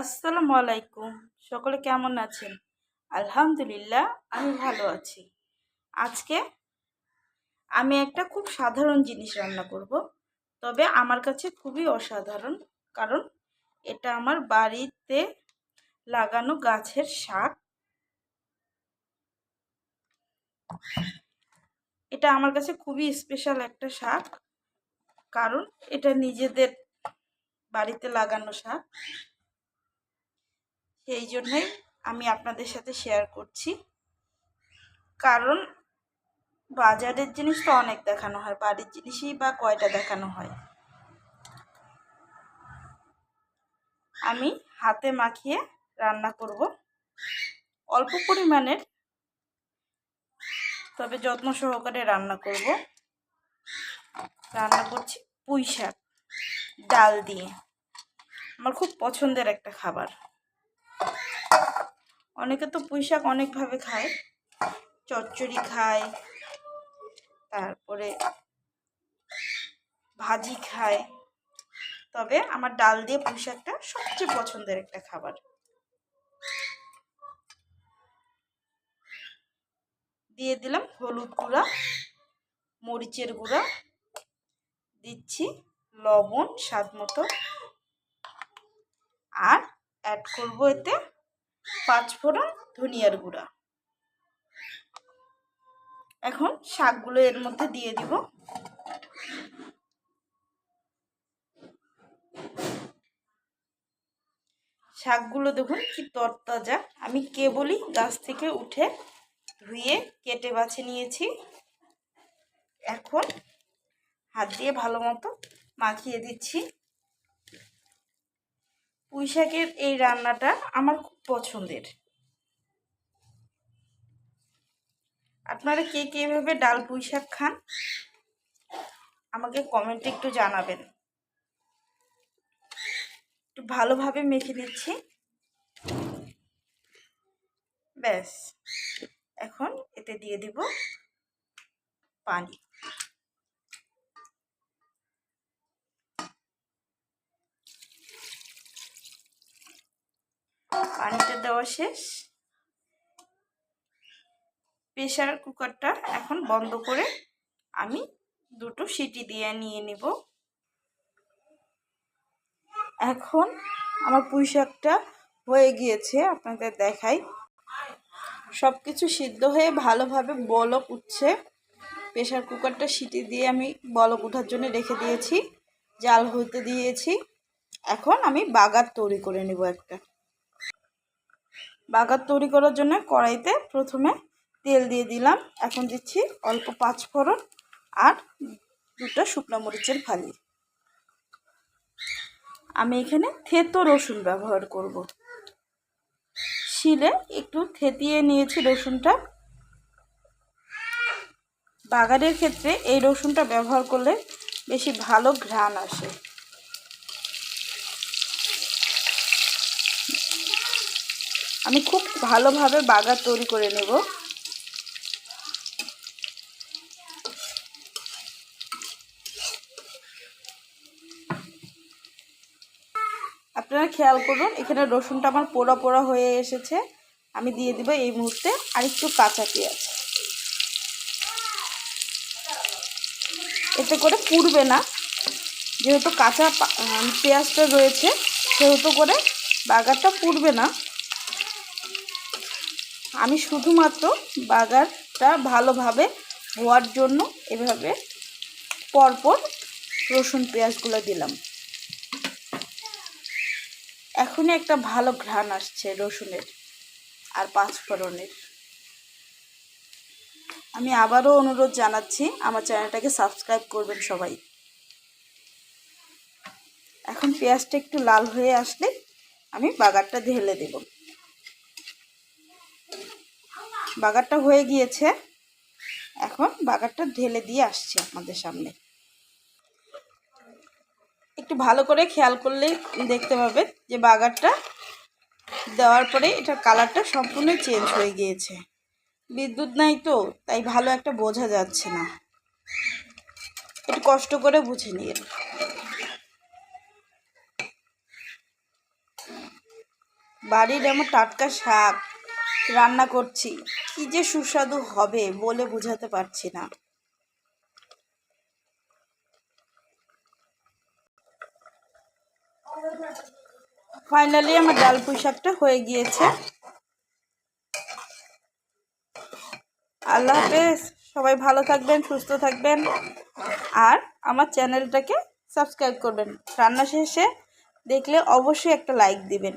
আসসালামু আলাইকুম। সকলে কেমন আছেন? আলহামদুলিল্লাহ, আমি ভালো আছি। আজকে আমি একটা খুব সাধারণ জিনিস রান্না করব, তবে আমার কাছে খুবই অসাধারণ, কারণ এটা আমার বাড়িতে লাগানো গাছের শাক। এটা আমার কাছে খুবই স্পেশাল একটা শাক, কারণ এটা নিজেদের বাড়িতে লাগানো শাক। সেই জন্যই আমি আপনাদের সাথে শেয়ার করছি। কারণ বাজারের জিনিস তো অনেক দেখানো হয়, বাড়ির জিনিসই বা কয়টা দেখানো হয়। আমি হাতে মাখিয়ে রান্না করব। অল্প পরিমাণের, তবে যত্ন সহকারে রান্না করব। রান্না করছি পুঁই শাক, ডাল দিয়ে। আমার খুব পছন্দের একটা খাবার। অনেকে তো পুঁই শাক অনেকভাবে খায়। চচ্চড়ি খায়, তারপরে ভাজি খায়। তবে আমার ডাল দিয়ে পুঁই শাকটা সবচেয়ে পছন্দের একটা খাবার। দিয়ে দিলাম হলুদ গুঁড়া, মরিচের গুঁড়া, দিচ্ছি লবণ স্বাদ মতো। আর অ্যাড করব এতে পাঁচফোড়ন ধনিয়ার গুঁড়া। এখন শাকগুলো এর মধ্যে দিয়ে দিব। শাকগুলো দেখুন কি তরতাজা। আমি কেবলই গাছ থেকে উঠে ধুয়ে কেটে বাছে নিয়েছি। এখন হাত দিয়ে ভালো মতো মাখিয়ে দিচ্ছি। পুঁই শাকের এই রান্নাটা আমার খুব পছন্দের। আপনারা কে কে ডাল পুঁই শাক খান, আমাকে কমেন্টে একটু জানাবেন। একটু ভালোভাবে মেখে নিচ্ছি। ব্যাস, এখন এতে দিয়ে দিব পানি। পানিটা দেওয়া শেষ। প্রেশার কুকারটা এখন বন্ধ করে আমি দুটো সিটি দিয়ে নিয়ে নিব। এখন আমার পুঁই শাকটা হয়ে গিয়েছে, আপনাদের দেখাই। সব কিছু সিদ্ধ হয়ে ভালোভাবে বলক উঠছে। প্রেশার কুকারটা সিটি দিয়ে আমি বলক উঠার জন্য রেখে দিয়েছি, জাল হইতে দিয়েছি। এখন আমি বাগার তৈরি করে নেব একটা। বাগার তৈরি করার জন্য কড়াইতে প্রথমে তেল দিয়ে দিলাম। এখন দিচ্ছি অল্প পাঁচ ফোড়ন আর দুটো শুকনো মরিচের ফালি। আমি এখানে থেতো রসুন ব্যবহার করব। শিলে একটু থেতিয়ে নিয়েছি রসুনটা। বাগানের ক্ষেত্রে এই রসুনটা ব্যবহার করলে বেশি ভালো ঘ্রাণ আসে। আমি খুব ভালোভাবে বাগার তৈরি করে নেব। আপনারা খেয়াল করুন, এখানে রসুনটা আমার পোড়া পোড়া হয়ে এসেছে। আমি দিয়ে দিব এই মুহূর্তে আরেকটু কাঁচা পেঁয়াজ। এতে করে পুড়বে না। যেহেতু কাঁচা পেঁয়াজটা রয়েছে, সেহেতু করে বাগারটা পুড়বে না। আমি শুধুমাত্র বাগারটা ভালোভাবে হওয়ার জন্য এভাবে পরপর রসুন, পেঁয়াজগুলো দিলাম। এখনই একটা ভালো ঘ্রাণ আসছে রসুনের আর পাঁচফোড়নের। আমি আবারও অনুরোধ জানাচ্ছি, আমার চ্যানেলটাকে সাবস্ক্রাইব করবেন সবাই। এখন পেঁয়াজটা একটু লাল হয়ে আসলে আমি বাগারটা ঢেলে দেব। বাগারটা হয়ে গিয়েছে। এখন বাগারটা ঢেলে দিয়ে আসছে আপনাদের সামনে। একটু ভালো করে খেয়াল করলেই দেখতে পাবে যে বাগারটা দেওয়ার পরে এটার কালারটা সম্পূর্ণ চেঞ্জ হয়ে গিয়েছে। বিদ্যুৎ নাই তো, তাই ভালো একটা বোঝা যাচ্ছে না। একটু কষ্ট করে বুঝে নিয়ে বাড়ির এমন টাটকা শাক রান্না করছি। কি যে সুস্বাদু হবে বলে বোঝাতে পারছি না। ফাইনালি আমার ডাল পুঁই শাকটা হয়ে গিয়েছে। আল্লাহ হাফেজ, সবাই ভালো থাকবেন, সুস্থ থাকবেন। আর আমার চ্যানেলটাকে সাবস্ক্রাইব করবেন। রান্না শেষে দেখলে অবশ্যই একটা লাইক দিবেন।